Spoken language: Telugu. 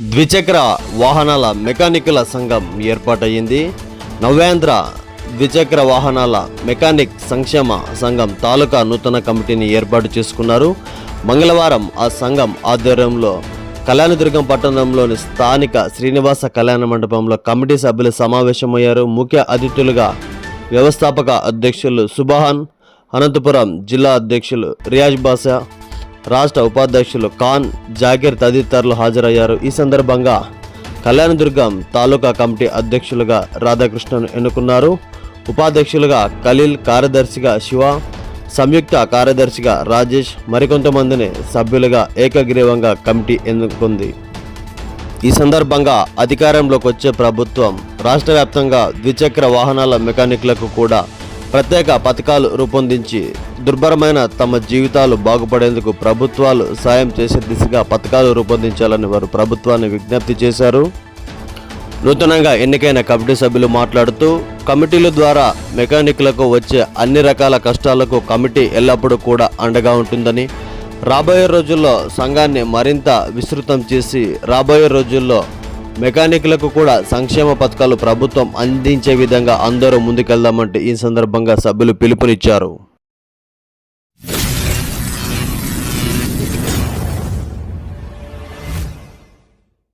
ద్విచక్ర వాహనాల మెకానికుల సంఘం ఏర్పాటయ్యింది. నవ్యాంధ్ర ద్విచక్ర వాహనాల మెకానిక్ సంక్షేమ సంఘం తాలూకా నూతన కమిటీని ఏర్పాటు చేసుకున్నారు. మంగళవారం ఆ సంఘం ఆధ్వర్యంలో కళ్యాణదుర్గం పట్టణంలోని స్థానిక శ్రీనివాస కళ్యాణ మండపంలో కమిటీ సభ్యులు సమావేశమయ్యారు. ముఖ్య అతిథులుగా వ్యవస్థాపక అధ్యక్షులు సుబహాన్ అనంతపురం జిల్లా అధ్యక్షులు రియాజ్ బాషా రాష్ట్ర ఉపాధ్యక్షులు ఖాన్ జాకీర్ తదితరులు హాజరయ్యారు. ఈ సందర్భంగా కళ్యాణదుర్గం తాలూకా కమిటీ అధ్యక్షులుగా రాధాకృష్ణను ఎన్నుకున్నారు. ఉపాధ్యక్షులుగా ఖలీల్ కార్యదర్శిగా శివ సంయుక్త కార్యదర్శిగా రాజేష్ మరికొంతమందిని సభ్యులుగా ఏకగ్రీవంగా కమిటీ ఎన్నుకుంది. ఈ సందర్భంగా అధికారంలోకి వచ్చే ప్రభుత్వం రాష్ట్ర వ్యాప్తంగా ద్విచక్ర వాహనాల మెకానిక్లకు కూడా ప్రత్యేక పథకాలు రూపొందించి దుర్భరమైన తమ జీవితాలు బాగుపడేందుకు ప్రభుత్వాలు సాయం చేసే దిశగా పథకాలు రూపొందించాలని వారు ప్రభుత్వాన్ని విజ్ఞప్తి చేశారు. నూతనంగా ఎన్నికైన కమిటీ సభ్యులు మాట్లాడుతూ కమిటీల ద్వారా మెకానిక్లకు వచ్చే అన్ని రకాల కష్టాలకు కమిటీ ఎల్లప్పుడూ కూడా అండగా ఉంటుందని రాబోయే రోజుల్లో సంఘాన్ని మరింత విస్తృతం చేసి రాబోయే రోజుల్లో మెకానిక్లకు కూడా సంక్షేమ పథకాలు ప్రభుత్వం అందించే విధంగా అందరూ ముందుకెళ్దామంటే ఈ సందర్భంగా సభ్యులు పిలుపునిచ్చారు.